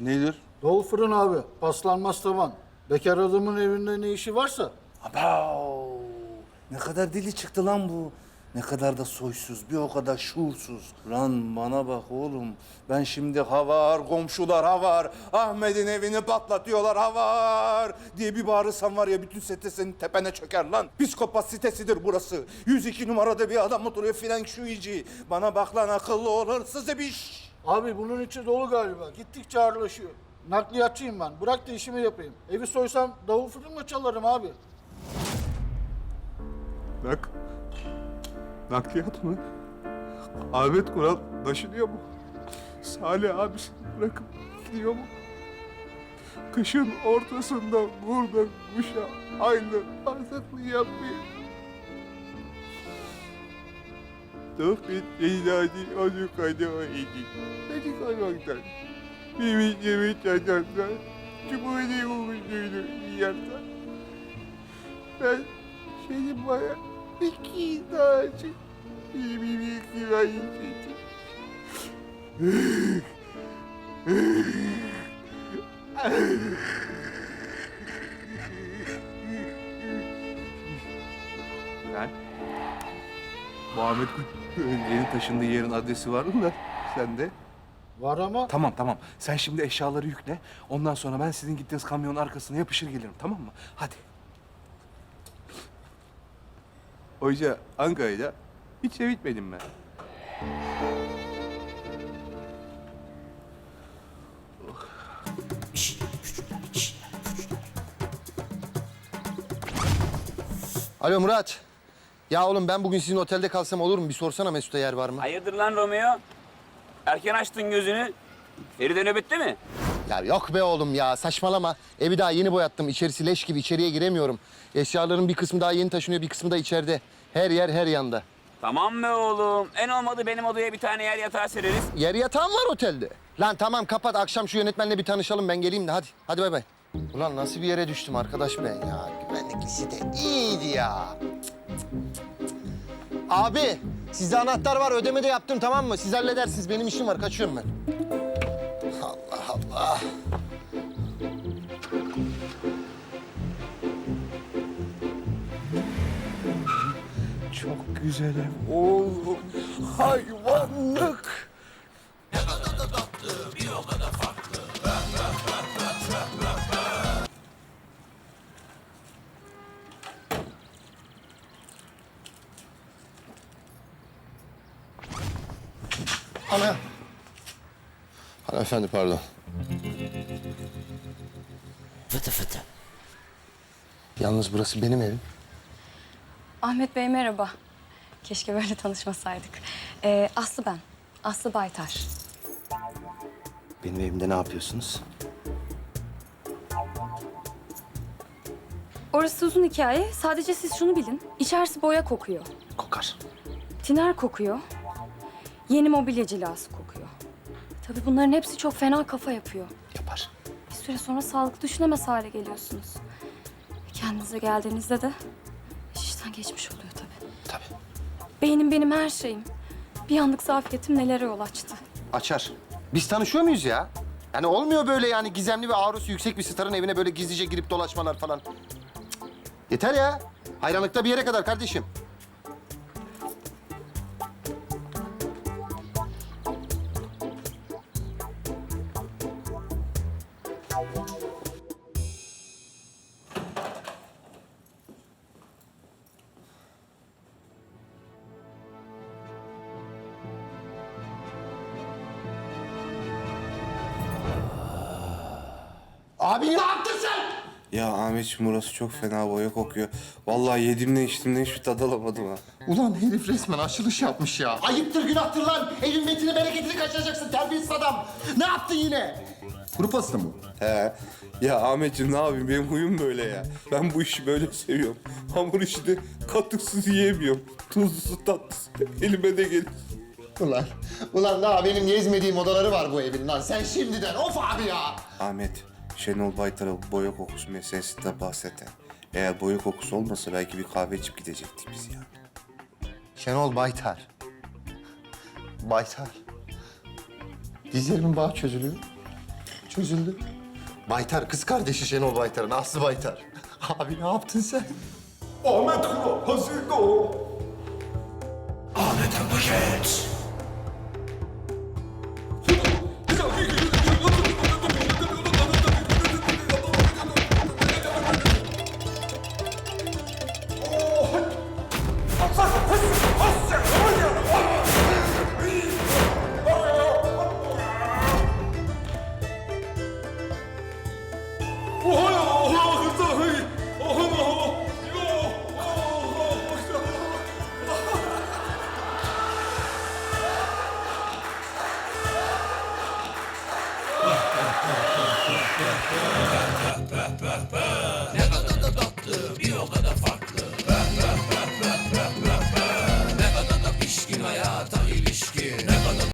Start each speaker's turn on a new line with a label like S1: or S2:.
S1: Nedir?
S2: Doğu fırın abi. Paslanmaz tavan. Bekar adamın evinde ne işi varsa.
S1: Abav! Ne kadar dili çıktı lan bu. Ne kadar da soysuz, bir o kadar şuursuz. Lan bana bak oğlum. Ben şimdi havar, komşular havar. Ahmet'in evini patlatıyorlar havar. Diye bir bağırırsam var ya bütün site senin tepene çöker lan. Psikopat sitesidir burası. 102 numarada bir adam oturuyor filan şu ici. Bana bak lan akıllı ol hırsız ibiş.
S2: Abi bunun içi dolu galiba. Gittikçe ağırlaşıyor. Nakliyatçıyım ben. Bırak da işimi yapayım. Evi soysam davul fırınla çalarım abi.
S3: Nak. Nakliyat mı? Ahmet Kural taşınıyor mu? Salih abisini bırakıp gidiyor mu? Kışın ortasında burada kuşa aynı hazırlığı yapmıyor. Tofit eyladi onu kaydı idi. Hadi kaymaktan. Bir yemin çatandan. Cumhuriyet uğurluydu yarda. Ben senin bana iki tane bir bir kirayı çektim.
S1: Sen? Muhammed yeni taşındığı yerin adresi var mı da sende?
S2: Var ama
S1: Tamam tamam. Sen şimdi eşyaları yükle. Ondan sonra ben sizin gittiğiniz kamyonun arkasına yapışır gelirim tamam mı? Hadi.
S3: Hoca Ankara'da hiç sevitmedim ben.
S4: Alo Murat. Ya oğlum ben bugün sizin otelde kalsam olur mu? Bir sorsana Mesut'a yer var mı?
S5: Hayırdır lan Romeo? Erken açtın gözünü. Feride nöbette mi?
S4: Ya yok be oğlum ya saçmalama. Evi daha yeni boyattım. İçerisi leş gibi içeriye giremiyorum. Eşyaların bir kısmı daha yeni taşınıyor bir kısmı da içeride. Her yer her yanda.
S5: Tamam be oğlum. En olmadı benim odaya bir tane yer yatağı sereriz.
S4: Yer yatağım var otelde. Lan tamam kapat akşam şu yönetmenle bir tanışalım ben geleyim de hadi. Hadi bay bay. Ulan nasıl bir yere düştüm arkadaş ben ya. Güvenliklisi de iyiydi ya. Abi sizde anahtar var ödeme de yaptım tamam mı? Siz halledersiniz benim işim var kaçıyorum ben. Allah Allah.
S1: Çok güzelim oğlum. Hayvanlık.
S4: Ana. Hanımefendi pardon.
S6: Fıtı fıtı.
S4: Yalnız burası benim evim.
S7: Ahmet Bey merhaba. Keşke böyle tanışmasaydık. Ee, Aslı ben. Aslı Baytar.
S4: Benim evimde ne yapıyorsunuz?
S7: Orası uzun hikaye. Sadece siz şunu bilin. İçerisi boya kokuyor.
S4: Kokar.
S7: Tiner kokuyor. Yeni mobilya cilası kokuyor. Tabii bunların hepsi çok fena kafa yapıyor.
S4: Yapar.
S7: Bir süre sonra sağlık düşünemez hale geliyorsunuz. Kendinize geldiğinizde de iş işten geçmiş oluyor tabii.
S4: Tabii.
S7: Beynim benim her şeyim. Bir anlık zafiyetim nelere yol açtı.
S4: Açar. Biz tanışıyor muyuz ya? Yani olmuyor böyle yani gizemli ve ağrısı yüksek bir starın evine böyle gizlice girip dolaşmalar falan. Cık. Yeter ya. Hayranlıkta bir yere kadar kardeşim. Abi ne yaptın sen?
S1: Ya Ahmetciğim burası çok fena boya kokuyor. Vallahi yedimle içtimle hiçbir tad alamadım ha.
S4: Ulan herif resmen açılış yapmış ya. Ayıptır günahtır lan. Evin metini bereketini kaçıracaksın terbiyesiz adam. Ne yaptın yine? Kuru pasta mı?
S1: He. Ya Ahmetciğim ne yapayım benim huyum böyle ya. Ben bu işi böyle seviyorum. Hamur işi de katıksız yiyemiyorum. Tuzlusu tatlısı elime de gelir.
S4: Ulan, ulan daha benim gezmediğim odaları var bu evin lan. Sen şimdiden of abi ya.
S1: Ahmet, Şenol Baytar'a boya kokusu meselesinden bahseten. Eğer boya kokusu olmasa belki bir kahve içip gidecektik biz ya.
S4: Şenol Baytar. Baytar. Dizlerimin bağı çözülüyor. çözüldü. Baytar, kız kardeşi Şenol Baytar'ın, Aslı Baytar. Abi ne yaptın sen?
S1: Ahmet Kuro hazır ol. Ahmet Paket. Pá, pá, pá, pá, pá, pá.